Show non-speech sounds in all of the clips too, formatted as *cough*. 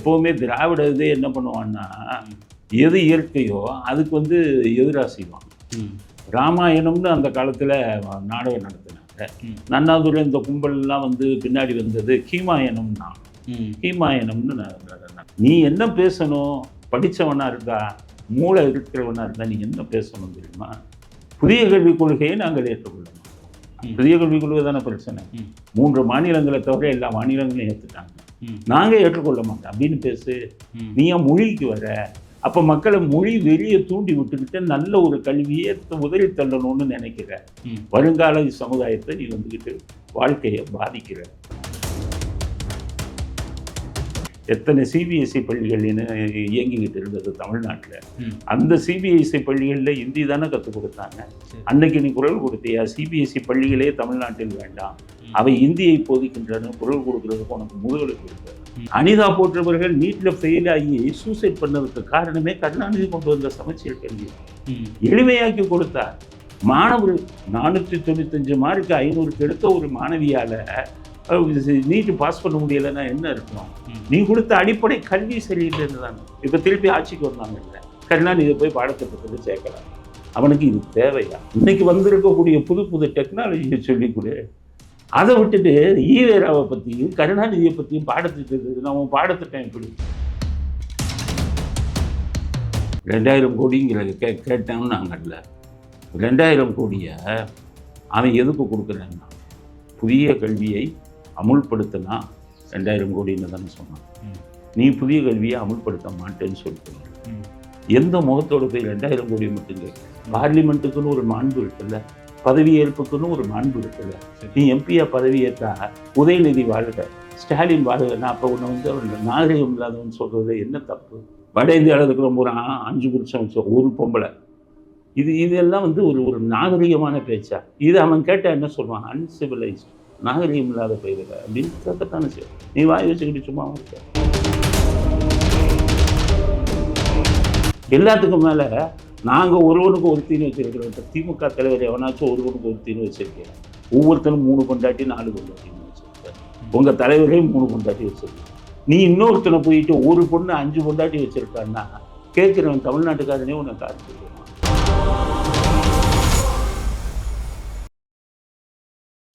எப்போவுமே திராவிட இதே என்ன பண்ணுவான்னா எது இயற்கையோ அதுக்கு வந்து எதிராக செய்வான் ராமாயணம்னு அந்த காலத்தில் நாடகம் நடத்தினாங்க. நன்னாதுரை இந்த கும்பல்லாம் வந்து பின்னாடி வந்தது கீமாயணம்னா கீமாயணம்னு ந- என்ன பேசணும்? படித்தவனா இருந்தா மூளை இருக்கிறவனா இருந்தா நீ என்ன பேசணும் தெரியுமா? புதிய கல்விக் கொள்கையை நாங்கள் ஏற்றுக்கொள்ள மாட்டோம் ம். புதிய கல்விக் கொள்கை தானே பிரச்சனை. மூன்று மாநிலங்களை தவிர எல்லா மாநிலங்களையும் ஏற்றுட்டாங்க நாங்கள் ஏற்றுக்கொள்ள மாட்டோம். அப்படின்னு பேசு. நீ ஏன் மொழிக்கு வர. அப்போ மக்களை மொழி வெளியே தூண்டி விட்டுக்கிட்டு நல்ல ஒரு கல்வியை உதறி தள்ளணும்னு நினைக்கிற வருங்கால சமுதாயத்தை நீ வந்துக்கிட்டு வாழ்க்கையை பாதிக்கிற. எத்தனை சிபிஎஸ்சி பள்ளிகள் என்ன இயங்கிக்கிட்டு இருந்தது தமிழ்நாட்டில். அந்த சிபிஎஸ்சி பள்ளிகளில் ஹிந்தி தானே கற்றுக் கொடுத்தாங்க. அன்னைக்கு நீ குரல் கொடுத்தியா? சிபிஎஸ்சி பள்ளிகளே தமிழ்நாட்டில் வேண்டாம். அவை இந்தியை போதிக்கின்றன குரல் கொடுக்கறதுக்கு உனக்கு முதுகலை கொடுக்க ம். அனிதா போன்றவர்கள் நீட்டில் ஃபெயில் ஆகி சூசைட் பண்ணதுக்கு காரணமே கருணாநிதி கொண்டு வந்த சமச்சீர் கல்வி. எளிமையாக்கி கொடுத்தார். மாணவர் நானூற்றி தொண்ணூத்தஞ்சு மார்க்கு ஐநூறுக்கு எடுத்த ஒரு மாணவியால் நீட்டு பாஸ் பண்ண முடியலைன்னா என்ன இருக்கணும். நீ கொடுத்த அடிப்படை கல்வி சரியில்லைன்னு தான். இப்போ திருப்பி ஆட்சிக்கு வந்தாங்க இல்லை. கருணாநிதி போய் பாடத்திட்டத்தில் சேர்க்கலாம் அவனுக்கு இது தேவையா? இன்னைக்கு வந்திருக்கக்கூடிய புது புது டெக்னாலஜியை சொல்லிக் கொடு. அதை விட்டுட்டு ஈவேராவை பற்றியும் கருணாநிதியை பற்றியும் பாடத்திட்டத்துக்கு நம்ம பாடத்திட்டம் எப்படி ரெண்டாயிரம் கோடிங்கிற கே கேட்டோம்னு நாங்கள்ல ரெண்டாயிரம் கோடியை அவன் எதுக்கு கொடுக்குறேன்னா புதிய கல்வியை அமுல்படுத்தினா ரெண்டாயிரம் கோடின்னு தானே சொன்னான். நீ புதிய கல்வியை அமுல்படுத்த மாட்டேன்னு சொல்லிட்டு எந்த முகத்தோட போய் ரெண்டாயிரம் கோடி மட்டும் கேட்க? பார்லிமெண்ட்டுக்குன்னு ஒரு மாண்பு இருக்குல்ல. பதவி ஏற்புக்குன்னு ஒரு மாண்பு இருக்குல்ல நீ எம்பியா பதவி ஏற்றா உதயநிதி வாழ்க. ஸ்டாலின் வாழ்கன்னா அப்போ உன்னை வந்து அவன் நாகரிகம் இல்லாதவன் சொல்கிறது என்ன தப்பு? வட இந்தியாவில் இருக்கிற ஒரு ஆ- அஞ்சு புருஷன் வச்ச ஒரு பொம்பளை. இது இதெல்லாம் வந்து ஒரு ஒரு நாகரிகமான பேச்சா? இது அவன் கேட்டால் என்ன சொல்லுவான்? அன்சிவிலைஸ்ட் நாகரிகம் இல்லாத பயிர்கள் அப்படின்னு கேட்கத்தானே செய்யும் நீ வாய் வச்சுக்கிட்டு சும்மா இருக்க. எல்லாத்துக்கும் மேலே நாங்கள் ஒருவனுக்கு ஒருத்தின்னு வச்சிருக்கிறோம். இப்ப திமுக தலைவர் எவனாச்சும் ஒருவனுக்கு ஒருத்தின்னு வச்சிருக்கேன் ஒவ்வொருத்தனும் மூணு கொண்டாட்டி நாலு கொண்டாட்டின்னு வச்சுருக்கேன் உங்கள் தலைவரே மூணு கொண்டாட்டி வச்சுருக்கேன் நீ இன்னொருத்தனை போயிட்டு ஒரு பொண்ணு அஞ்சு கொண்டாட்டி வச்சிருக்கான்னா கேட்குறவன் தமிழ்நாட்டுக்காரனே உன்னை காத்து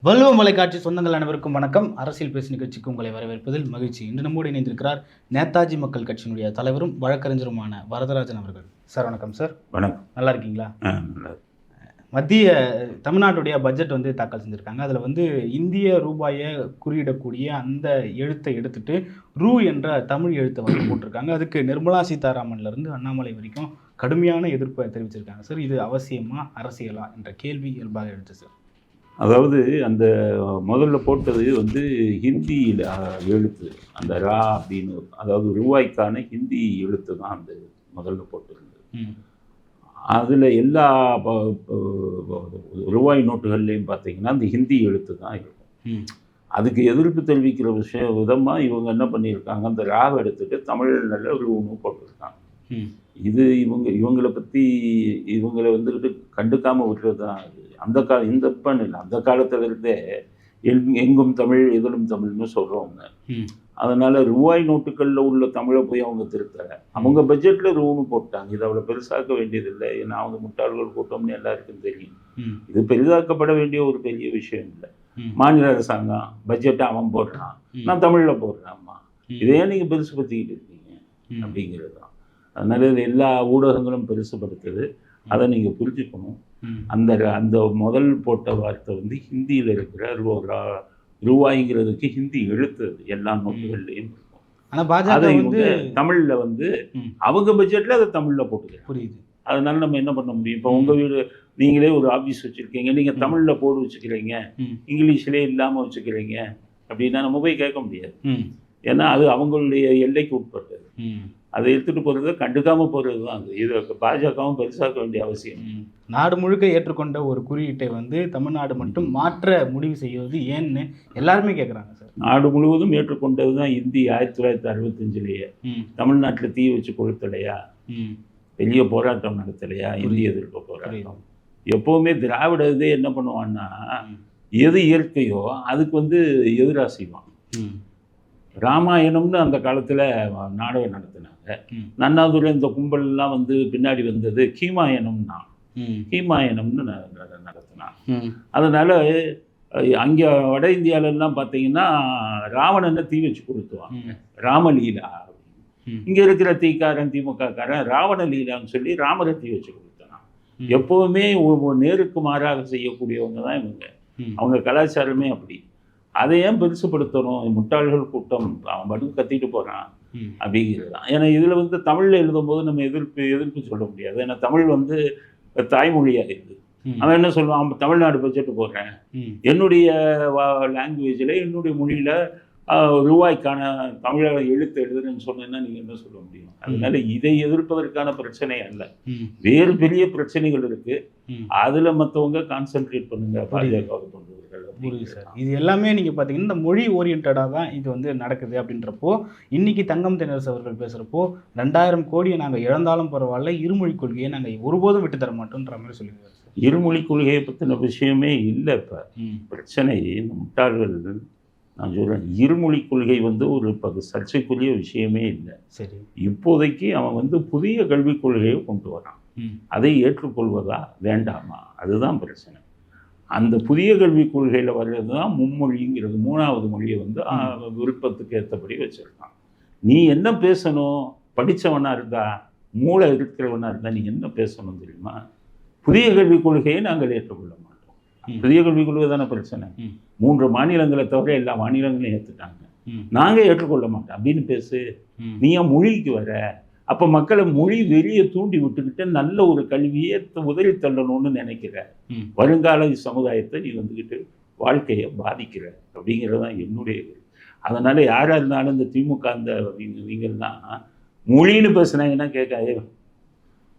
வள்ளுவ மலைக்காட்சி சொந்தங்கள் அனைவருக்கும் வணக்கம். அரசியல் பேசு நிகழ்ச்சிக்கு உங்களை வரவேற்பதில் மகிழ்ச்சி. இன்று நம்மோடு இணைந்திருக்கிறார் நேதாஜி மக்கள் கட்சியினுடைய தலைவரும் வழக்கறிஞருமான வரதராஜன் அவர்கள். சார் வணக்கம் சார். வணக்கம். நல்லா இருக்கீங்களா. மத்திய தமிழ்நாட்டுடைய பட்ஜெட் வந்து தாக்கல் செஞ்சுருக்காங்க. அதில் வந்து இந்திய ரூபாயை குறியிடக்கூடிய அந்த எழுத்தை எடுத்துட்டு ரூ என்ற தமிழ் எழுத்தை வந்து *clears throat* போட்டிருக்காங்க. அதுக்கு நிர்மலா சீதாராமன்ல இருந்து அண்ணாமலை வரைக்கும் கடுமையான எதிர்ப்பை தெரிவிச்சிருக்காங்க. சார் இது அவசியமா அரசியலா என்ற கேள்வி இயல்பாக எழுத்து சார். அதாவது அந்த முதல்ல போட்டது வந்து ஹிந்தியில் எழுத்து. அந்த ரா அப்படின்னு அதாவது ரூபாய்க்கான ஹிந்தி எழுத்து தான் அந்த முதல்ல போட்டிருந்தது. அதில் எல்லா ரூபாய் நோட்டுகள்லையும் பார்த்தீங்கன்னா அந்த ஹிந்தி எழுத்து தான் இருக்கும். அதுக்கு எதிர்ப்பு தெரிவிக்கிற விஷயம் விதமாக இவங்க என்ன பண்ணியிருக்காங்க அந்த ராவை எடுத்துட்டு தமிழ் நல்ல ஒரு ஒன்று போட்டிருக்காங்க. இது இவங்க இவங்களை பற்றி இவங்களை வந்துக்கிட்டு கண்டுக்காமல் விட்டுறது தான் அந்த கால இந்த பண்ண இல்லை அந்த காலத்துல இருந்தே எங் எங்கும் தமிழ் எதிலும் தமிழ்னு சொல்கிறவங்க அதனால் ரூபாய் நோட்டுகளில் உள்ள தமிழை போய் அவங்க திருத்தலை. அவங்க பட்ஜெட்டில் ரூன்னு போட்டாங்க. இது அவ்வளோ பெருசாக்க வேண்டியதில்லை. ஏன்னா அவங்க முட்டாள்கள் கூட்டம்னு எல்லாருக்கும் தெரியும். இது பெரிதாக்கப்பட வேண்டிய ஒரு பெரிய விஷயம் இல்லை. மாநில அரசாங்கம் பட்ஜெட்டை அவன் போடுறான். நான் தமிழில் போடுறேன்மா ம். இதே நீங்கள் பெருசு படுத்திக்கிட்டு இருக்கீங்க. அப்படிங்கிறது அதனால் இது எல்லா ஊடகங்களும் பெருசுபடுத்துது. அதை நீங்கள் புரிஞ்சுக்கணும். அந்த அந்த முதல் போட்ட வார்த்தை வந்து ஹிந்தியில் இருக்கிற ரூ- ரா- ரூபாய்ங்கிறதுக்கு ஹிந்தி எழுத்து எல்லா பாஜக அதை வந்து தமிழில் வந்து. அவங்க பட்ஜெட்டில் அதை தமிழில் போட்டுக்கிறாங்க. புரியுது. அதனால நம்ம என்ன பண்ண முடியும்? இப்போ உங்கள் வீடு நீங்களே ஒரு ஆஃபீஸ் வச்சுருக்கீங்க. நீங்கள். தமிழில் போர்டு வச்சுக்கிறீங்க. இங்கிலீஷ்லேயே இல்லாமல் வச்சுக்கிறீங்க. அப்படின்னா நம்ம போய் கேட்க முடியாது. ஏன்னா அது அவங்களுடைய எல்லைக்கு உட்பட்டது. அதை எடுத்துகிட்டு போகிறது கண்டுக்காமல் போகிறது தான் அது. இது பாஜகவும் பெருசாக்க வேண்டிய அவசியம். நாடு முழுக்க ஏற்றுக்கொண்ட ஒரு குறியீட்டை வந்து தமிழ்நாடு மட்டும் மாற்ற முடிவு செய்வது ஏன்னு எல்லாருமே கேட்குறாங்க சார். நாடு முழுவதும் ஏற்றுக்கொண்டது தான் இந்தி ஆயிரத்தி தொள்ளாயிரத்தி அறுபத்தஞ்சிலேயே. தமிழ்நாட்டில் தீ வச்சு கொளுத்தலையா? பெரிய போராட்டம் நடத்தலையா? இந்தி எதிர்ப்பு போராட்டம். எப்போவுமே திராவிட இதே என்ன பண்ணுவான்னா. எது இயற்கையோ அதுக்கு வந்து எதிராக செய்வான். ராமாயணம்னு அந்த காலத்தில் நாடகம் நடத்தினாங்க. நன்னாதுரை இந்த கும்பல்லாம் வந்து பின்னாடி வந்தது கீமாயணம்னா. கீமாயணம்னு நடத்தினான். அதனால அங்கே வட இந்தியாவிலலாம் பார்த்தீங்கன்னா ராவணனை தீ வச்சு கொடுத்துவாங்க. ராமலீலா. இங்கே இருக்கிற தீக்காரன் திமுக காரன் ராவண லீலான்னு சொல்லி ராமரை தீ வச்சு கொடுத்தான். எப்போவுமே நேருக்கு மாறாக செய்யக்கூடியவங்க தான் இவங்க. அவங்க கலாச்சாரமே அப்படி அதை ஏன் பெருசுப்படுத்தணும்? முட்டாள்கள் கூட்டம். அவன் மட்டும் கத்திட்டு போகிறான். அப்படிங்கிறது தான் ஏன்னா இதில் வந்து தமிழில் எழுதும்போது நம்ம எதிர்ப்பு எதிர்ப்பு சொல்ல முடியாது. ஏன்னா தமிழ் வந்து தாய்மொழியாக இருக்குது. அவன் என்ன சொல்லுவான்? அவன் தமிழ்நாடு பட்ஜெட் போடுறேன். என்னுடைய லாங்குவேஜில் என்னுடைய மொழியில் ரூபாய்க்கான தமிழ எழுத்து எழுதுறேன்னு சொன்னேன்னா நீங்கள் என்ன சொல்ல முடியும்? அதனால இதை எதிர்ப்பதற்கான பிரச்சனை அல்ல. வேறு பெரிய பிரச்சனைகள் இருக்கு. அதுல மற்றவங்க கான்சென்ட்ரேட் பண்ணுங்க பாஜக புரியுது சார். இது எல்லாமே நீங்க பாத்தீங்கன்னா இந்த மொழி ஓரியன்டாக தான் இது வந்து நடக்குது அப்படின்றப்போ இன்னைக்கு தங்கம் தென்னரசு அவர்கள் பேசுறப்போ ரெண்டாயிரம் கோடியை நாங்க இழந்தாலும் பரவாயில்ல இருமொழி கொள்கையை நாங்க ஒருபோதும் விட்டு தர மாட்டோம்ன்ற மாதிரி சொல்லியிருக்காரு இருமொழி கொள்கையை பற்றின விஷயமே இல்லை இப்போ. பிரச்சனை இந்த முட்டாள்கள் நான் சொல்கிறேன் இருமொழி கொள்கை வந்து ஒரு பகு சர்ச்சைக்குரிய விஷயமே இல்லை. சரி. இப்போதைக்கு அவன் வந்து புதிய கல்விக் கொள்கையை கொண்டு வரான். அதை ஏற்றுக்கொள்வதா வேண்டாமா? அதுதான் பிரச்சனை. அந்த புதிய கல்விக் கொள்கையில் வர்றது தான் மும்மொழிங்கிறது மூணாவது மொழியை வந்து விருப்பத்துக்கு ஏற்றபடி வச்சுருக்கான். நீ என்ன பேசணும்? படித்தவனா இருந்தா மூளை இருக்கிறவனா இருந்தா நீ என்ன பேசணும் தெரியுமா? புதிய கல்விக் கொள்கையை நாங்கள் ஏற்றுக்கொள்ள மாட்டோம். ம். புதிய கல்விக் கொள்கை தானே பிரச்சனை. மூன்று மாநிலங்களை தவிர எல்லா மாநிலங்களையும் ஏற்றுட்டாங்க. நாங்கள் ஏற்றுக்கொள்ள மாட்டோம் அப்படின்னு பேசு. நீ ஏன் மொழிக்கு வர அப்போ மக்களை மொழி வெளியே தூண்டி விட்டுக்கிட்டு நல்ல ஒரு கல்வியை உதறி தள்ளணும்னு நினைக்கிற. வருங்கால சமுதாயத்தை நீ வந்துக்கிட்டு வாழ்க்கையை பாதிக்கிற அப்படிங்கிறது தான் என்னுடைய. அதனால யாராக இருந்தாலும் இந்த திமுக அந்த இவங்க- இவங்கெல்லாம் மொழின்னு பேசுனாங்கன்னா கேட்காதே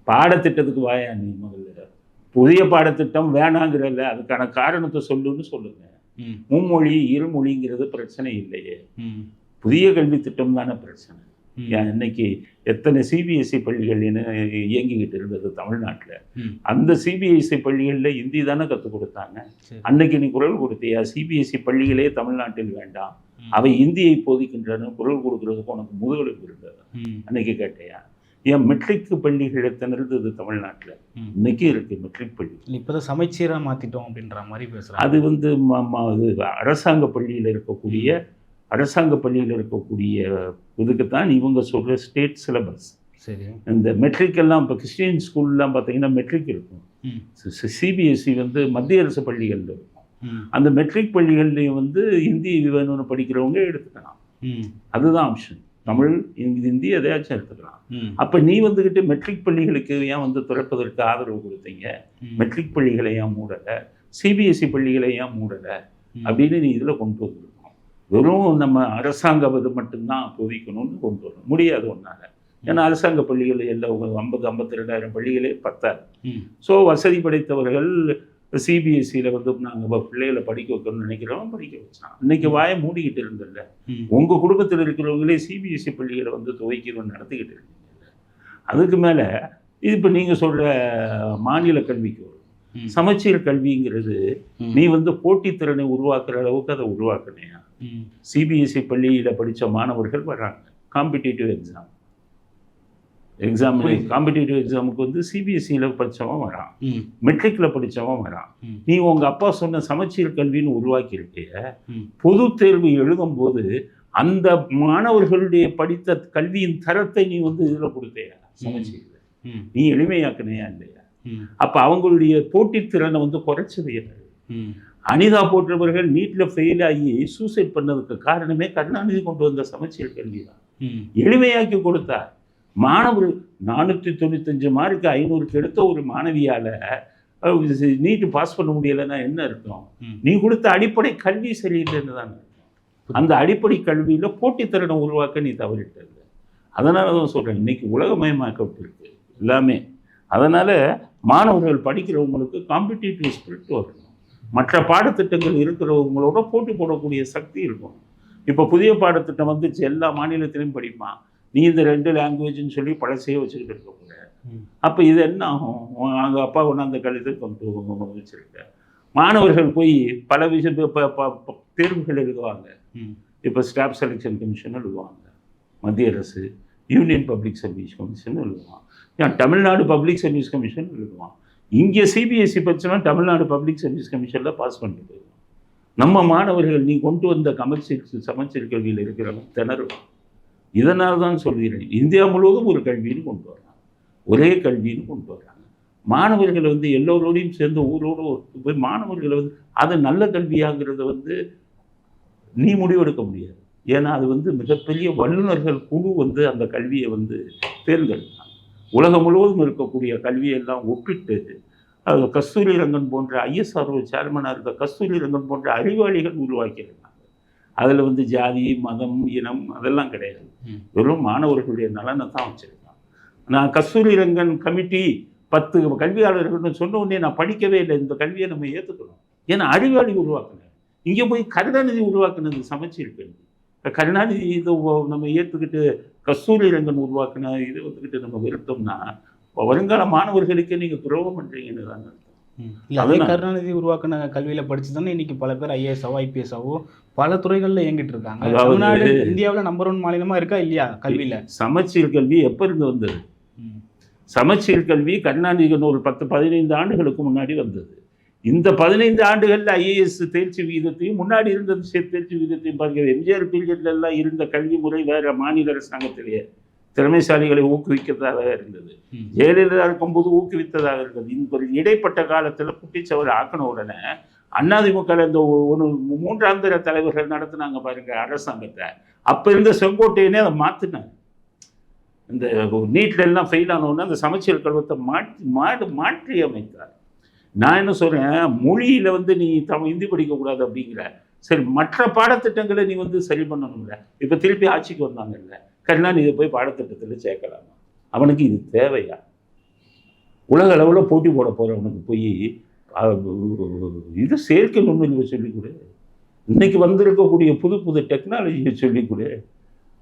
பாடத்திட்டத்துக்கு வாயா நீ முதல்ல புதிய பாடத்திட்டம் வேணாங்கிறல்ல அதுக்கான காரணத்தை சொல்லுன்னு சொல்லுங்க. மும்மொழி இருமொழிங்கிறது பிரச்சனை இல்லையே. புதிய கல்வி திட்டம் தானே பிரச்சனை இன்னைக்கு எத்தனை சிபிஎஸ்சி பள்ளிகள் என்ன இயங்கிக்கிட்டு இருந்தது தமிழ்நாட்டில். அந்த சிபிஎஸ்சி பள்ளிகளில் ஹிந்தி தானே கற்றுக் கொடுத்தாங்க. அன்னைக்கு நீ குரல் கொடுத்தியா சிபிஎஸ்சி பள்ளிகளே தமிழ்நாட்டில் வேண்டாம். அவை இந்தியை போதிக்கின்றன குரல் கொடுக்கறதுக்கு உனக்கு முதுகெலும்பு இருந்தது. அன்னைக்கு கேட்டையா ஏன் மெட்ரிக் பள்ளிகள் எத்தனை இருந்தது தமிழ்நாட்டில். இன்னைக்கு இருக்கு மெட்ரிக் பள்ளி. இப்பதான் சமைச்சீரா மாத்திட்டோம் அப்படின்ற மாதிரி பேசுறாங்க. அது வந்து அரசாங்க பள்ளியில் இருக்கக்கூடிய அரசாங்க பள்ளியில் இருக்கக்கூடிய இதுக்கு தான் இவங்க சொல்கிற ஸ்டேட் சிலபஸ் சரி. இந்த மெட்ரிக் எல்லாம் இப்போ கிறிஸ்டியன் ஸ்கூல்லாம் பார்த்தீங்கன்னா மெட்ரிக் இருக்கும். சிபிஎஸ்சி வந்து மத்திய அரசு பள்ளிகளில் இருக்கும். அந்த மெட்ரிக் பள்ளிகள்லையும் வந்து ஹிந்தி வேணும்னு படிக்கிறவங்க எடுத்துக்கலாம். அதுதான் ஆப்ஷன் தமிழ் ஹிந்தி எதையாச்சும் எடுத்துக்கலாம். அப்போ நீ வந்துக்கிட்டு மெட்ரிக் பள்ளிகளுக்கு ஏன் வந்து திறப்பதற்கு ஆதரவு கொடுத்தீங்க. மெட்ரிக் பள்ளிகளை ஏன் மூடலை? சிபிஎஸ்சி பள்ளிகளை ஏன் மூடலை. அப்படின்னு நீ இதில் கொண்டு வந்திருக்கணும். வெறும் நம்ம அரசாங்க இது மட்டும்தான் போதிக்கணும்னு கொண்டு வரணும். முடியாது ஒன்றால் ஏன்னா அரசாங்க பள்ளிகள் எல்லாம் ஐம்பது ஐம்பத்தி ரெண்டாயிரம் பள்ளிகளே பத்தாது. ஸோ வசதி படைத்தவர்கள் சிபிஎஸ்சியில் வந்து நாங்கள் பிள்ளைகளை படிக்க வைக்கணும்னு நினைக்கிறவங்க படிக்க வச்சான். இன்னைக்கு வாயை மூடிக்கிட்டு இருந்தல்ல. உங்கள் குடும்பத்தில் இருக்கிறவங்களே சிபிஎஸ்சி பள்ளிகளை வந்து துவைக்கணும்னு நடத்திக்கிட்டு இருக்கீங்க அதுக்கு மேலே இது இப்போ நீங்கள் சொல்கிற மாநில கல்விக்கு வரும். சமச்சீர் கல்விங்கிறது. நீ வந்து போட்டித்திறனை உருவாக்குற அளவுக்கு அதை உருவாக்குனியா. சிபிஎஸ்சி பள்ளியில் படித்த மாணவர்கள் வர்றாங்க. Competitive exam exam. காம்படிட்டிவ் எக்ஸாமுக்கு வந்து சிபிஎஸ்சியில் படித்தவன் வரான். மெட்ரிக்கில் படித்தவன் வரான். நீ உங்கள் அப்பா சொன்ன சமச்சீர் கல்வின்னு உருவாக்கியிருக்கிய. பொது தேர்வு எழுதும்போது அந்த மாணவர்களுடைய படித்த கல்வியின் தரத்தை நீ வந்து இதில் கொடுத்தையா சமச்சீர் ம். நீ எளிமையாக்குனையா இல்லையா. அப்போ அவங்களுடைய போட்டித்திறனை வந்து குறைச்சது. அனிதா போன்றவர்கள் நீட்டில் ஃபெயில் ஆகி சூசைட் பண்ணதுக்கு காரணமே கருணாநிதி கொண்டு வந்த சமச்சீர் கல்வி தான். எளிமையாக்கி கொடுத்தார் மாணவர் நானூற்றி தொண்ணூத்தஞ்சு மார்க்கு ஐநூறுக்கு எடுத்த ஒரு மாணவியால் நீட்டு பாஸ் பண்ண முடியலைன்னா என்ன அர்த்தம்? ம். நீ கொடுத்த அடிப்படை கல்வி சரியில்லைன்னு தான் அந்த அடிப்படை கல்வியில் போட்டித்திறனை உருவாக்க நீ தவறிட்டது. அதனால தான் சொல்கிறேன் இன்னைக்கு உலகமயமாக்கப்பட்டிருக்கு எல்லாமே. அதனால் மாணவர்கள் படிக்கிறவங்களுக்கு காம்படிட்டிவ் ஸ்பிரிட் வரணும். மற்ற பாடத்திட்டங்கள் இருக்கிறவங்களோட போட்டி போடக்கூடிய சக்தி இருக்கும் இப்போ புதிய பாடத்திட்டம் வந்துச்சு எல்லா மாநிலத்திலையும் படிப்பான். நீ இந்த ரெண்டு லாங்குவேஜ்னு சொல்லி பழசையே வச்சுக்கிட்டு ம். அப்போ இது என்ன ஆகும்? அங்கே அப்பா கொண்டாந்த கழுத்தை கொண்டு வச்சுருக்க. மாணவர்கள் போய் பல விஷயம் இப்போ தேர்வுகள் எழுதுவாங்க. இப்போ ஸ்டாஃப் செலெக்ஷன் கமிஷன் எழுதுவாங்க. மத்திய அரசு யூனியன் பப்ளிக் சர்வீஸ் கமிஷன் எழுதுவான். ஏன் தமிழ்நாடு பப்ளிக் சர்வீஸ் கமிஷன் எழுதுவான். இங்கே சிபிஎஸ்சி படிச்சவன் தமிழ்நாடு பப்ளிக் சர்வீஸ் கமிஷனில் பாஸ் பண்ணிட்டு நம்ம மாணவர்கள் நீ கொண்டு வந்த கமர்ஷியல் சமச்சீர் கல்வியில் இருக்கிறவங்க திணறுவான். இதனால் தான் சொல்கிறேன். இந்தியா முழுவதும் ஒரு கல்வின்னு கொண்டு வராங்க ஒரே கல்வின்னு கொண்டு வராங்க மாணவர்களை வந்து எல்லோரோடையும் சேர்ந்து ஊரோடு போய் மாணவர்களை வந்து அது நல்ல கல்வியாங்கிறத வந்து நீ முடிவெடுக்க முடியாது. ஏன்னா அது வந்து மிகப்பெரிய வல்லுநர்கள் குழு வந்து அந்த கல்வியை வந்து தேர்ந்தெடுத்தாங்க. உலகம் முழுவதும் இருக்கக்கூடிய கல்வியெல்லாம் ஒப்பிட்டு கஸ்தூரி ரங்கன் போன்ற ஐஎஸ்ஆர்ஓ சேர்மனாக இருந்த கஸ்தூரி ரங்கன் போன்ற அறிவாளிகள் உருவாக்கியிருக்காங்க. அதில் வந்து ஜாதி மதம் இனம் அதெல்லாம் கிடையாது. வெறும் மாணவர்களுடைய நலனை தான் வச்சுருக்காங்க நான் கஸ்தூரி ரங்கன் கமிட்டி பத்து கல்வியாளர்கள்னு சொன்ன உடனே நான் படிக்கவே இல்லை. இந்த கல்வியை நம்ம ஏற்றுக்கணும் ஏன்னா அறிவாளி உருவாக்குனேன் இங்கே போய் கருணாநிதி உருவாக்குனது சமச்சீர் கல்வி கருணாநிதி இதை நம்ம ஏற்றுக்கிட்டு கஸ்தூரி ரங்கன் உருவாக்குன இதை ஒத்துக்கிட்டு நம்ம வெறுத்தோம்னா வருங்கால மாணவர்களுக்கு நீங்கள் துரோகம் பண்ணுறீங்கன்னு தான். இல்லை அதே. கருணாநிதி உருவாக்கின கல்வியில படிச்சு தானே இன்னைக்கு பல பேர் ஐஏஎஸ்ஆவோ ஐபிஎஸ்ஆவோ பல துறைகள்ல இயங்கிட்டு இருக்காங்க. தமிழ்நாடு இந்தியாவுல நம்பர் ஒன் மாநிலமா இருக்கா இல்லையா கல்வியில? சமச்சீர் கல்வி எப்போ இருந்து வந்தது. சமச்சீர் கல்வி கருணாநிதிக்கு ஒரு பத்து பதினைந்து ஆண்டுகளுக்கு முன்னாடி வந்தது. இந்த பதினைந்து ஆண்டுகளில் ஐஏஎஸ் தேர்ச்சி விகிதத்தையும் முன்னாடி இருந்தது தேர்ச்சி விகிதத்தையும் பாருங்க எம்ஜிஆர் பீரியட்ல எல்லாம் இருந்த கல்வி முறை வேற மாநில அரசாங்கத்திலேயே. திறமைசாலிகளை ஊக்குவிக்கிறதாக இருந்தது. ஜெயலலிதா இருக்கும்போது ஊக்குவித்ததாக இருந்தது. இந்த இடைப்பட்ட காலத்தில் குட்டிச்சவர் ஆக்கின உடனே அதிமுக இந்த ஒரு மூன்றாம் தர தலைவர்கள் நடத்துனாங்க பாருங்க அரசாங்கத்தை. அப்ப இருந்த செங்கோட்டையனே அதை மாத்தினாங்க இந்த நீட்ல எல்லாம் ஃபெயில் ஆனவுடனே அந்த சமச்சீர் கல்வத்தை மாற்றி மாடு மாற்றி அமைத்தார். நான் என்ன சொல்றேன் மொழியில வந்து நீ தமிழ் ஹிந்தி படிக்கக்கூடாது அப்படிங்கிற. சரி மற்ற பாடத்திட்டங்களை நீ வந்து சரி பண்ணணும்ல. இப்போ திருப்பி ஆட்சிக்கு வந்தாங்கல்ல. கருணாநிதி போய் பாடத்திட்டத்தில் சேர்க்கலாமா? அவனுக்கு இது தேவையா? உலக அளவில் போட்டி போட போகிறவனுக்கு போய் இது செயற்கை நுண்ணறிவை சொல்லிக் கொடு இன்னைக்கு வந்திருக்கக்கூடிய புது புது டெக்னாலஜியை சொல்லிக் கொடு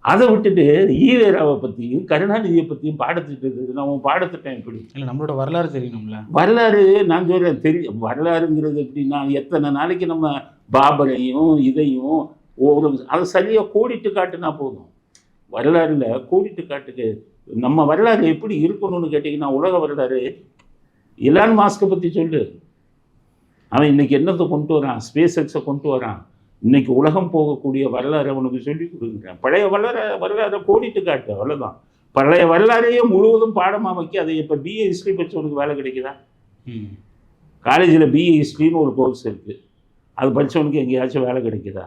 அதை விட்டுட்டு ஈவேராவை பற்றியும் கருணாநிதியை பற்றியும் பாடத்திட்டத்துக்கு நம்ம பாடத்திட்டம் எப்படி? இல்ல நம்மளோட வரலாறு தெரியணும்ல. வரலாறு நான் சொல்கிறேன் தெரியும் வரலாறுங்கிறது எப்படின்னா எத்தனை நாளைக்கு நம்ம பாபரையும் இதையும் ஒரு அதை சரியாக கோடிட்டு காட்டுனா போதும். வரலாறுல கோடிட்டு காட்டுக்கு நம்ம வரலாறு எப்படி இருக்கணும்னு கேட்டிங்கன்னா உலக வரலாறு. இலான் மாஸ்கை பற்றி சொல்லு. அவன் இன்னைக்கு என்னத்தை கொண்டு வரான்? ஸ்பேஸ் எக்ஸை கொண்டு வரான். இன்னைக்கு உலகம் போகக்கூடிய வரலாறு அவனுக்கு சொல்லி கொடுக்குறேன். பழைய வரலாறு வரலாறை கோடிட்டு காட்டு அவ்வளோதான் பழைய வரலாறையே முழுவதும் பாடமாக வைக்க அதை இப்போ பிஏ ஹிஸ்ட்ரி படிச்சவனுக்கு வேலை கிடைக்குதா? ம். காலேஜில் பிஏ ஹிஸ்ட்ரின்னு ஒரு கோர்ஸ் இருக்குது அது படித்தவனுக்கு எங்கேயாச்சும் வேலை கிடைக்குதா?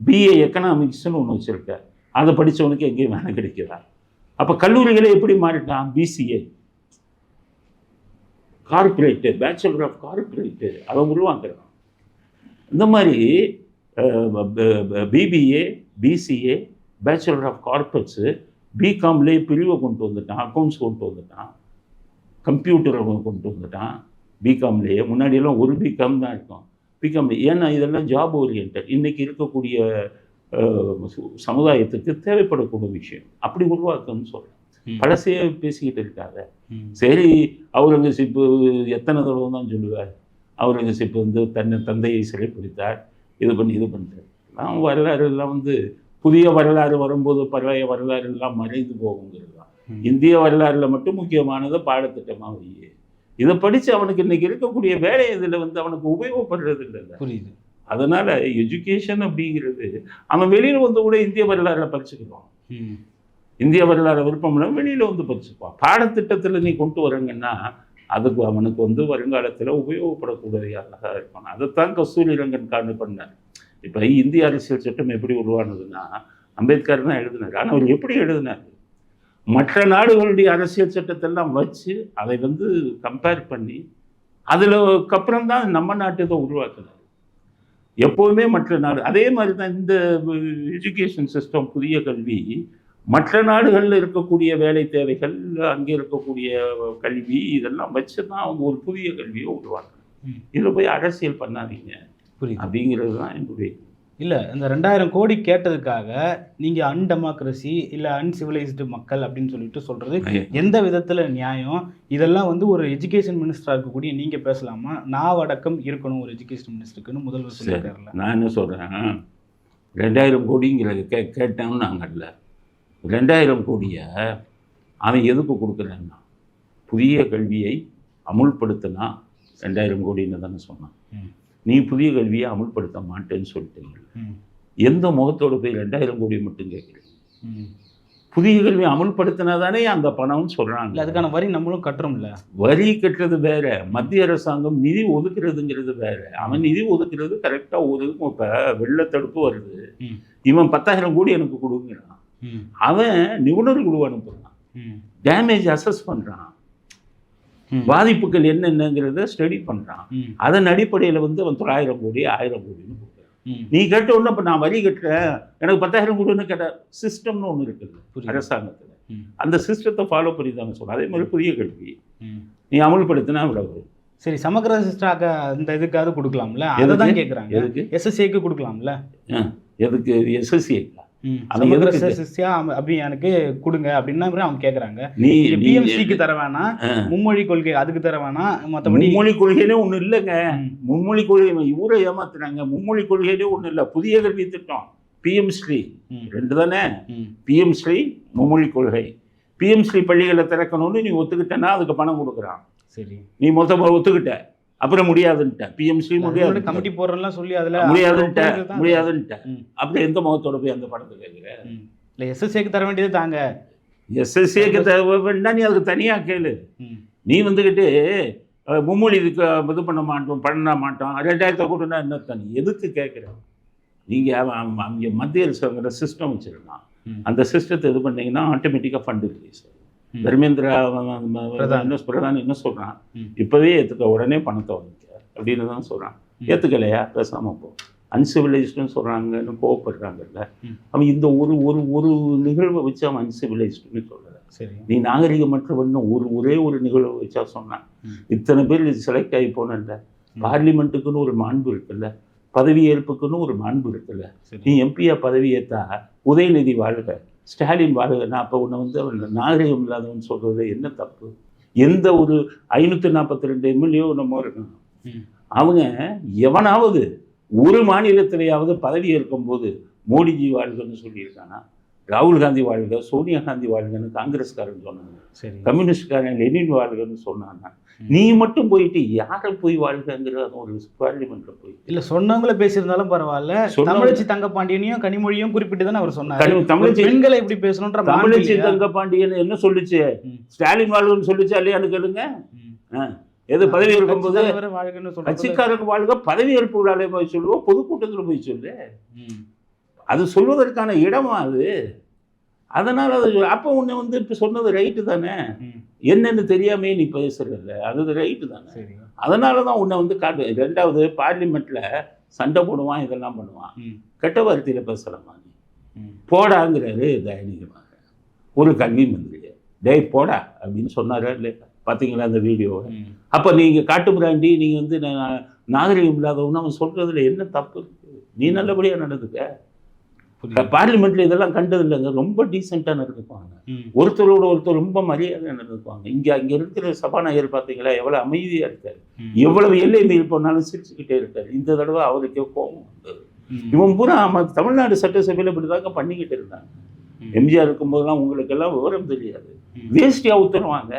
பிஏ எக்கனாமிக்ஸ்னு ஒன்று வச்சுருக்க. அதை படித்தவனுக்கு எங்கேயும் வேலை கிடைக்குதா அப்போ கல்லூரிகளை எப்படி மாறிட்டான் BCA corporate bachelor of corporate அதை உருவாக்குறான் இந்த மாதிரி BBA BCA bachelor of corporates பிகாம்லேயே பிரிவை கொண்டு வந்துட்டான் அக்கௌண்ட்ஸ் கொண்டு வந்துட்டான் கம்ப்யூட்டரை கொண்டு வந்துட்டான் பிகாம்லேயே முன்னாடியெல்லாம் ஒரு பிகாம் தான் இருக்கும். பிகாம் ஏன்னா இதெல்லாம் ஜாப் ஓரியன்ட் இன்றைக்கி இருக்கக்கூடிய சமுதாயத்துக்கு தேவைப்படக்கூடிய விஷயம். அப்படி உருவாக்கணும்னு சொல்கிறேன். பழசையே பேசிக்கிட்டு இருக்காத. ம். சரி அவுரங்கசீப்பு எத்தனை தடவை தான் சொல்லுவார்? அவுரங்கசீப் வந்து தன்னை தந்தையை சிறைப்பிடித்தார். இது பண்ணி இது பண்ணுறார் நான் வரலாறு எல்லாம் வந்து புதிய வரலாறு வரும்போது பழைய வரலாறு எல்லாம் மறைந்து போகுங்கிறது தான். இந்திய வரலாறுல மட்டும் முக்கியமானது பாடத்திட்டமாக இதை படித்து அவனுக்கு இன்னைக்கு இருக்கக்கூடிய வேலை இதில் வந்து அவனுக்கு உபயோகப்படுறது இல்லை புரியுது. அதனால எஜுகேஷன் அப்படிங்கிறது அவன் வெளியில் வந்து கூட இந்திய வரலாறுல படிச்சுக்குவான். இந்திய வரலாறு விருப்பம் இல்லை வெளியில் வந்து படிச்சுப்பான். பாடத்திட்டத்தில் நீ கொண்டு வரங்கன்னா அதுக்கு அவனுக்கு வந்து வருங்காலத்தில் உபயோகப்படக்கூடியதாக இருப்பான். அதைத்தான் கஸ்தூரி ரங்கன் காண்டு பண்ணார். இப்போ இந்திய அரசியல் சட்டம் எப்படி உருவானதுன்னா அம்பேத்கர் தான் எழுதினார். ஆனால் அவர் எப்படி எழுதினார்? மற்ற நாடுகளுடைய அரசியல் சட்டத்தெல்லாம் வச்சு அதை வந்து கம்பேர் பண்ணி அதில் அப்புறம் தான் நம்ம நாட்டு இதை உருவாக்குனார். எப்போதுமே மற்ற நாடு அதே மாதிரி தான் இந்த எஜுகேஷன் சிஸ்டம் புதிய கல்வி மற்ற நாடுகளில் இருக்கக்கூடிய வேலை தேவைகள் அங்கே இருக்கக்கூடிய கல்வி இதெல்லாம் வச்சு தான் அவங்க ஒரு புதிய கல்வியை உருவாக்குறாங்க. இதில் போய் அரசியல் பண்ணாதீங்க. புரியுது. அப்படிங்கிறது தான் என்னுடைய இல்ல இந்த ரெண்டாயிரம் கோடி கேட்டதுக்காக நீங்க அன்டெமோக்ரஸி இல்ல அன்சிவிலைஸ்டு மக்கள் அப்படின்னு சொல்லிட்டு சொல்றது எந்த விதத்துல நியாயம்? இதெல்லாம் வந்து ஒரு எஜுகேஷன் மினிஸ்டரா இருக்கக்கூடிய நீங்க பேசலாமா? நாவடக்கம் இருக்கணும் ஒரு எஜுகேஷன் மினிஸ்டருக்குன்னு முதல்வர் சொல்லியிருக்காருல்ல நான் என்ன சொல்கிறேன் ரெண்டாயிரம் கோடிங்கிறத கே கேட்டோம்னு நாங்கள்ல ரெண்டாயிரம் கோடியை அவன் எதுக்கு கொடுக்குறேன்னா புதிய கல்வியை அமுல்படுத்தினா ரெண்டாயிரம் கோடின்னு தானே சொன்னான். நீ புதிய கல்வியை அமுல்படுத்த மாட்டேன்னு சொல்லிட்டீங்க. எந்த முகத்தோட போய் ரெண்டாயிரம் கோடி மட்டும் கேட்குறீங்க. புதிய கல்வி அமுல்படுத்தினா தானே அந்த பணம்னு சொல்கிறாங்க அதுக்கான வரி நம்மளும் கட்டுறோம்ல வரி கட்டுறது வேற மத்திய அரசாங்கம் நிதி ஒதுக்குறதுங்கிறது வேற அவன் நிதி ஒதுக்குறது கரெக்டாக ஒதுக்கும் இப்போ வெள்ளத்தடுப்பு வருது. இவன் பத்தாயிரம் கோடி எனக்கு கொடுங்கிறான். அவன் நிபுணர் குழு அனுப்புறான் ம். டேமேஜ் அசஸ் பண்ணுறான். பாதிப்புகள் என்னென்னங்கிறத ஸ்டடி பண்ணுறான். அதன் அடிப்படையில் வந்து அவன் தொள்ளாயிரம் கோடி ஆயிரம் கோடின்னு கொடுக்குறான். நீ கேட்ட உடனே இப்போ நான் வரி கட்டுறேன் எனக்கு பத்தாயிரம் கோடின்னு கேட்ட சிஸ்டம்னு ஒன்று இருக்குது. அரசாங்கத்தில். அந்த சிஸ்டத்தை ஃபாலோ பண்ணி தானே சொல்கிறேன் அதே மாதிரி புதிய கல்வி. நீ அமல்படுத்தினா இவ்வளவு சரி சமக்கிர சிஸ்டாக்க அந்த இதுக்காவது கொடுக்கலாம்ல? அதை? தான் கேட்குறாங்க எதுக்கு? எஸ்எஸ்சிக்கு கொடுக்கலாம்ல? எதுக்கு? எஸ்எஸ்சி சிஸ்டியா அபியானுக்கு கொடுங்க அப்படின்னா அவங்க கேட்குறாங்க நீ பிஎம்சிக்கு தர வேணாம். மும்மொழி கொள்கை அதுக்கு தர வேணாம் மற்றபடி மும்மொழி கொள்கையிலே ஒன்றும் இல்லைங்க. மும்மொழி கொள்கை ஊரை ஏமாத்துறாங்க. மும்மொழி கொள்கையிலே ஒன்றும் இல்லை. புதிய கல்வி திட்டம் பிஎம் ஸ்ரீ. ரெண்டு தானே. பிஎம் ஸ்ரீ மும்மொழி கொள்கை. பிஎம் ஸ்ரீ பள்ளிகளை திறக்கணும்னு நீ ஒத்துக்கிட்டேன்னா அதுக்கு பணம் கொடுக்குறான். சரி. நீ மொத்தமாக ஒத்துக்கிட்ட. அப்புறம் முடியாதுன்ட்ட பிஎம் ஸ்ரீ முடியாது. கமிட்டி போடுறோம்லாம் சொல்லி அதுல முடியாதுன்ட்ட அதுல தான் முடியாதுன்ட்ட ம். அப்புறம் எந்த முகத்தோட போய் அந்த பணத்தை கேட்குற ம். இல்ல எஸ்எஸ்சிக்கு தர வேண்டியது தாங்க. எஸ்எஸ்சிக்கு தேவைன்னா நீ அதுக்கு தனியாக கேளு. நீ வந்துக்கிட்டு மும்மொழி இதுக்கு இது பண்ண மாட்டோம் பண்ண மாட்டோம் ரெண்டாயிரத்தை கூட்டம்னா என்ன தனி? எதுக்கு கேட்குறேன் நீங்கள் அங்கே மத்திய அரசுங்கிற சிஸ்டம் வச்சுருக்கான் ம். அந்த சிஸ்டத்தை இது பண்ணீங்கன்னா ஆட்டோமேட்டிக்காக ஃபண்டு ரிலீஸ் ம். தர்மேந்திரா பிரதான். என்ன பிரதான் என்ன சொல்கிறான். இப்போவே ஏற்றுக்க உடனே பணத்தை வாங்கிக்க அப்படின்னு தான் சொல்கிறான். ஏற்றுக்கலையா பேசாமல் போ. அன்சிவிலைஸ்டுன்னு சொல்கிறாங்கன்னு கோவப்படுறாங்கல்ல. அவன் இந்த ஒரு ஒரு ஒரு நிகழ்வை வச்சு அவன் அன்சிவிலைஸ்டுன்னு சொல்லலை. சரி. நீ நாகரிகமற்றவன்னு ஒரு ஒரே ஒரு நிகழ்வை வச்சா சொன்னான். இத்தனை பேர் செலக்ட் ஆகி போனல. பார்லிமெண்ட்டுக்குன்னு ஒரு மாண்பு இருக்குல்ல. பதவி ஏற்புக்குன்னு ஒரு மாண்பு இருக்குல்ல. நீ எம்பியா பதவி ஏற்றா உதயநிதி வாழ்க. ஸ்டாலின் வாழ்க நான் அப்போ உன்னை வந்து அவன் நாகரிகம் இல்லாதவன் சொல்றது என்ன தப்பு? எந்த ஒரு ஐநூற்றி நாற்பத்தி ரெண்டு எம்எல்ஏ நம்ம இருக்கணும். அவங்க எவனாவது ஒரு மாநிலத்திலேயாவது பதவி ஏற்கும்போது மோடிஜி வாழ்கன்னு சொல்லியிருக்கானா? ராகுல் காந்தி வாழ்க சோனியா காந்தி வாழ்கன்னு காங்கிரஸ்காரன் சொன்னாங்க. சரி. கம்யூனிஸ்ட்காரன் லெனின் வாழ்கன்னு சொன்னாங்க. நீ மட்டும் போயிட்டு யாரை போய் வாழ்கங்கிற ஒரு பார்லிமெண்ட்ல போய். இல்ல சொன்னவங்கள பேசியிருந்தாலும் பரவாயில்ல. தமிழச்சி தங்கப்பாண்டியனையும் கனிமொழியும் குறிப்பிட்டு தானே அவர் சொன்னாரு. தமிழச்சி பெண்களை எப்படி பேசணும்ன்ற தமிழச்சி இல்லையா? தங்க பாண்டியன் என்ன சொல்லுச்சு. ஸ்டாலின் வாழ்கன்னு சொல்லுச்சா இல்லையான்னு கேளுங்க. எது பதவி ஏற்கும்போது கட்சி தலைவரை வாழ்கன்னு சொல்றது கட்சிக்காரங்க வாழ்க பதவி ஏற்பு விழாலே போய் சொல்லுவோம் பொதுக்கூட்டத்தில் போய் சொல்லு. அது சொல்வதற்கான இடமா அது? அதனால அது அப்போ உன்னை வந்து இப்போ சொன்னது ரைட்டு தானே. என்னன்னு தெரியாமே நீ பேசுறதில்ல அது ரைட்டு தானே? அதனால தான் உன்னை வந்து காட்டு ரெண்டாவது பார்லிமெண்ட்ல சண்டை போடுவான் இதெல்லாம் பண்ணுவான். கெட்ட வார்த்தையில் பேசலாமா நீ. போடாங்கிறாரு தயநிதிமாக ஒரு கல்வி மந்திரி டேய் போடா அப்படின்னு சொன்னாரா இல்லையா பார்த்தீங்களா அந்த வீடியோவை? ம். அப்போ நீங்கள் காட்டு பிராண்டி நீங்கள் வந்து நாகரிகம் இல்லாதவன்னு அவன் சொல்கிறதுல என்ன தப்பு இருக்கு? நீ நல்லபடியாக நடந்துக்க. பார்லிமெண்ட்ல இதெல்லாம் கண்டது இல்லைங்க. ரொம்ப டீசெண்டாக நடந்துக்குவாங்க. ஒருத்தரோட ஒருத்தர் ரொம்ப மரியாதை நடந்துக்குவாங்க. இங்கே அங்கே இருக்கிற சபாநாயகர் பார்த்தீங்களா எவ்வளோ அமைதியாக இருக்காரு. எவ்வளவு எல்லை மீறி போனாலும் சிரிச்சுக்கிட்டே இருக்காரு. இந்த தடவை அவருக்கே கோபம் வந்தது. இவன் பூரா தமிழ்நாடு சட்டசபையில் இப்படி தாங்க பண்ணிக்கிட்டு இருந்தாங்க. எம்ஜிஆர் இருக்கும்போதெல்லாம் உங்களுக்கெல்லாம் விவரம் தெரியாது. ஊத்துருவாங்க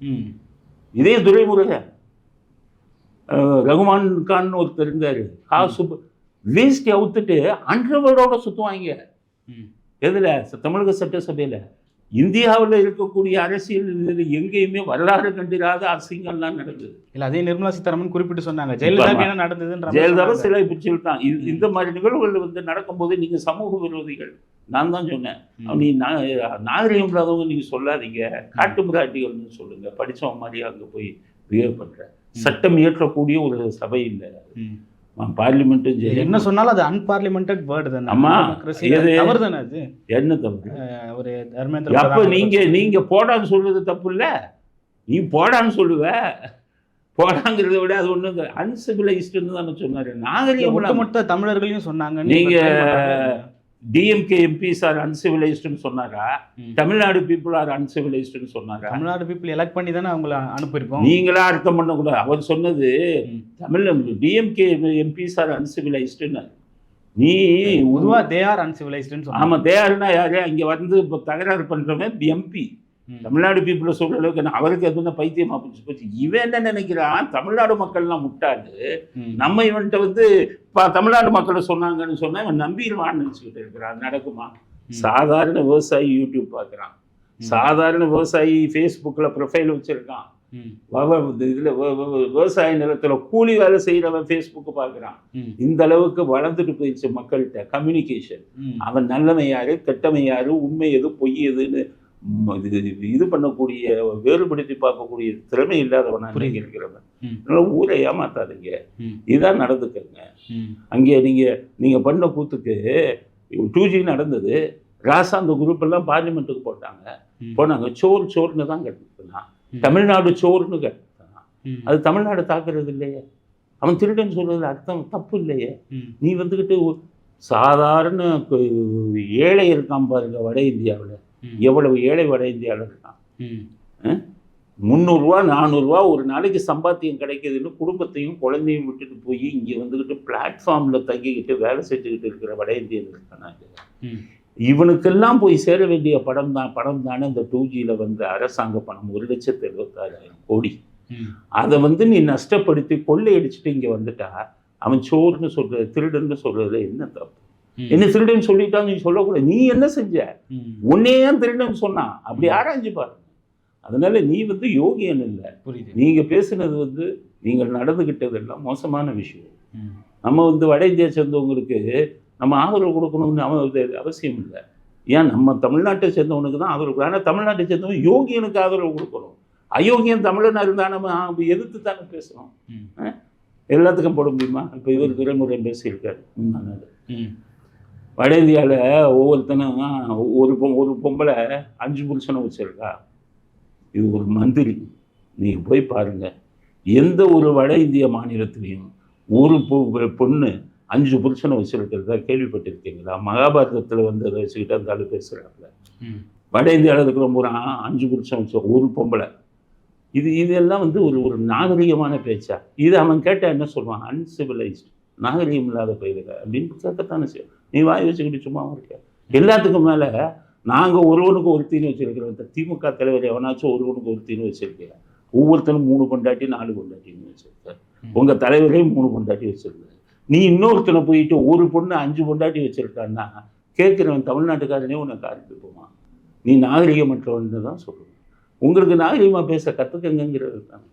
ம். இதே துரைமுருகன். ரகுமான் கான் ஒருத்தர் இருந்தார். காசு வேஷ்டி அவுத்துட்டு அன்றவரோட சுற்றுவாங்க ம். எதில்? தமிழக சட்டசபையில். இந்தியாவில் இருக்கக்கூடிய அரசியல் இதுல எங்கேயுமே வரலாறு கண்டிராத அசிங்கம்லாம் நடக்குது இல்ல அதே நிர்மலா சீதாராமன் குறிப்பிட்டு சொன்னாங்க. ஜெயலலிதாவுக்கு என்ன நடந்ததுன்ற ஜெயலலிதாவை. சிலை பிடிச்சில் தான். இந்த மாதிரி நிகழ்வுகள் வந்து நடக்கும்போது நீங்கள் சமூக விரோதிகள். நான் தான் சொன்னேன். ம். நீ நா- நாகரிகம் இல்லாதவங்க நீங்கள் சொல்லாதீங்க. காட்டு மிராட்டிகள்னு சொல்லுங்க. படிச்சவன் மாதிரி அங்கே போய் பிஹேவ் பண்ணுற சட்டம் இயற்றக்கூடிய ஒரு சபை இல்லை. பார்லிமெண்ட்டும் சரி என்ன சொன்னாலும் அது அன்பார்லிமெண்டட் வேர்டு தானே. ஆமா. தவறு தானே அது? என்ன தவறு? ஒரு தர்மேந்திர அப்ப பிரதான் நீங்க நீங்க போடான்னு சொல்றது தப்பு இல்ல நீ போடான்னு சொல்லுவ. போடாங்கிறத விட அது ஒண்ணு அன்சிவிலைஸ்டுன்னு தானே சொன்னாரு. நாகரிகம் ஒட்டுமொத்த தமிழர்களையும் சொன்னாங்க நீங்க டிஎம்கே எம்பி சார் அன்சிவிலைஸ்டுன்னு சொன்னாரா. தமிழ்நாடு பீப்புள் ஆர் அன்சிவிலைஸ்டுன்னு சொன்னாரா? தமிழ்நாடு பீப்புள் எலெக்ட் பண்ணி தானே அவங்கள அனுப்பியிருக்கோம். நீங்களா அர்த்தம் பண்ணக்கூடாது. அவர் சொன்னது. தமிழ் டிஎம்கே எம்பி சார் அன்சிவிலைஸ்டுன்னு நீ பொதுவா தே ஆர் அன்சிவிலைஸ்டுன்னு சொன்னாங்க. ஆமா தேயாருன்னா யாரு? அங்க வந்து இப்போ தகராறு பண்றவன் எம்பி. தமிழ்நாடு பீப்புளை சொல்ற அளவுக்கு நான் அவருக்கு எதுவும் பைத்தியமா போச்சு. போச்சு. இவன் என்ன நினைக்கிறான் தமிழ்நாடு மக்கள்லாம் முட்டாளு. ம். நம்ம இவன்கிட்ட வந்து தமிழ்நாடு மக்களை சொன்னாங்கன்னு சொன்னா இவன் நம்பிடுவான்னு நினச்சிக்கிட்டு இருக்கிறான். அது நடக்குமா? சாதாரண விவசாயி யூடியூப் பார்க்குறான். சாதாரண விவசாயி ஃபேஸ்புக்கில் ப்ரொஃபைல் வச்சுருக்கான். இதில் விவசாய நிலத்தில் கூலி வேலை செய்கிறவன் ஃபேஸ்புக்கு பார்க்குறான். ம். இந்த அளவுக்கு வளர்ந்துட்டு போயிடுச்சு மக்கள்கிட்ட கம்யூனிகேஷன். அவன் நல்லவன் யாரு கெட்டவன் யாரு உண்மை எது பொய் எதுன்னு இது இது பண்ணக்கூடிய வேறுபடுத்தி பார்க்கக்கூடிய திறமை இல்லாதவனா புரியுது. நீங்க இருக்கிறவன். அதனால ஊரை ஏமாத்தாதீங்க. இதான் நடந்துக்கங்க. அங்கே நீங்க நீங்க பண்ண கூத்துக்கு டூ ஜி நடந்தது ராசா அந்த குரூப் எல்லாம் பார்லிமெண்ட்டுக்கு போட்டாங்க. போனாங்க சோறு சோறுன்னு தான் கட்டுனா ம். தமிழ்நாடு சோறுன்னு கட்டுனா ம். அது தமிழ்நாடு தாக்குறது இல்லையே அவன் திருடன் சொல்றதுல அர்த்தம் தப்பு இல்லையே. நீ வந்துக்கிட்டு சாதாரண ஏழை இருக்கான் பாருங்க வட இந்தியாவில். எவ்வளவு ஏழை வட இந்தியாவில் இருக்கான். முந்நூறுரூவா நானூறுரூவா ஒரு நாளைக்கு சம்பாத்தியம் கிடைக்குதுன்னு குடும்பத்தையும் குழந்தையும் விட்டுட்டு போய் இங்கே வந்துக்கிட்டு பிளாட்ஃபார்மில் தங்கிக்கிட்டு வேலை செஞ்சுக்கிட்டு இருக்கிற வட இந்தியன் இருக்கானாங்க ம். இவனுக்கெல்லாம் போய் சேர வேண்டிய படம் தான் படம் தானே இந்த டூ ஜியில் வந்த அரசாங்க பணம் ஒரு லட்சத்து எழுபத்தாறாயிரம் கோடி. அதை வந்து நீ நஷ்டப்படுத்தி கொள்ளையடிச்சிட்டு இங்கே வந்துட்டா அவன் சோறுன்னு சொல்றது திருடன்னு சொல்றதுல என்ன தப்பு. என்ன திருடன் சொல்லிட்டா நீ சொல்லக்கூடாது. நீ என்ன செஞ்ச? ம். உன்னையே ஏன் திருடன் சொன்னான் அப்படி ஆராய்ஞ்சு பாருங்க அதனால நீ வந்து யோகியன் இல்லை. புரியுது. நீங்க பேசுனது வந்து நீங்கள் நடந்துகிட்டதெல்லாம் மோசமான விஷயம். நம்ம வந்து வட இந்தியா சேர்ந்தவங்களுக்கு நம்ம ஆதரவு கொடுக்கணும்னு அவ இது அவசியம் இல்லை. ஏன்? நம்ம தமிழ்நாட்டை சேர்ந்தவனுக்கு தான் ஆதரவு ஆனால் தமிழ்நாட்டை சேர்ந்தவன் யோகியனுக்கு ஆதரவு கொடுக்கணும். அயோக்கியன் தமிழனா இருந்தால் நம்ம எதிர்த்து தானே பேசணும்? எல்லாத்துக்கும் போட முடியுமா? இப்போ இவர் துரைமுறை பேசியிருக்காரு. முந்தா நாள் ம். வட இந்தியாவில் ஒவ்வொருத்தனும் ஒரு பொ- ஒரு பொம்பளை அஞ்சு புருஷனை வச்சிருக்கா. இது ஒரு மந்திரி. நீங்கள் போய் பாருங்க. எந்த ஒரு வட இந்திய மாநிலத்திலையும் ஒரு பொண்ணு அஞ்சு புருஷனை வச்சிருக்கிறதா கேள்விப்பட்டிருக்கீங்களா? மகாபாரதத்தில் வந்து அதை வச்சுக்கிட்டு அந்த ஆளு பேசுகிறாப்புல. வட இந்தியாவில் இருக்கிற பூரா அஞ்சு புருஷன் வச்ச ஒரு பொம்பளை. இது இதெல்லாம் வந்து ஒரு ஒரு நாகரிகமான பேச்சா? இது அவன் கேட்டால் என்ன சொல்லுவான்? அன்சிவிலைஸ்ட் நாகரிகம் இல்லாத பயிர்கள் அப்படின்னு கேட்கத்தானே செய்யும். நீ வாய் வச்சுக்கிட்டு சும்மா இருக்க. எல்லாத்துக்கும் மேலே நாங்கள் ஒருவனுக்கு ஒருத்தின்னு வச்சிருக்கிறோம். இந்த திமுக தலைவர் எவனாச்சும் ஒருவனுக்கு ஒருத்தின்னு வச்சிருக்கேன் ஒவ்வொருத்தனும் மூணு பொண்டாட்டி நாலு பொண்டாட்டின்னு வச்சிருக்க ம். உங்கள் தலைவரே மூணு பொண்டாட்டி வச்சிருக்க நீ இன்னொருத்தனை போயிட்டு ஒரு பொண்ணு அஞ்சு பொண்டாட்டி வச்சிருக்கான்னா கேட்குறவன் தமிழ்நாட்டுக்காரனே உன்னை காரிட்டு போவான் நீ நாகரிகமற்றவன்னு தான் சொல்லுவேன். உங்களுக்கு நாகரிகமாக பேச கற்றுக்கங்கிறது தான்.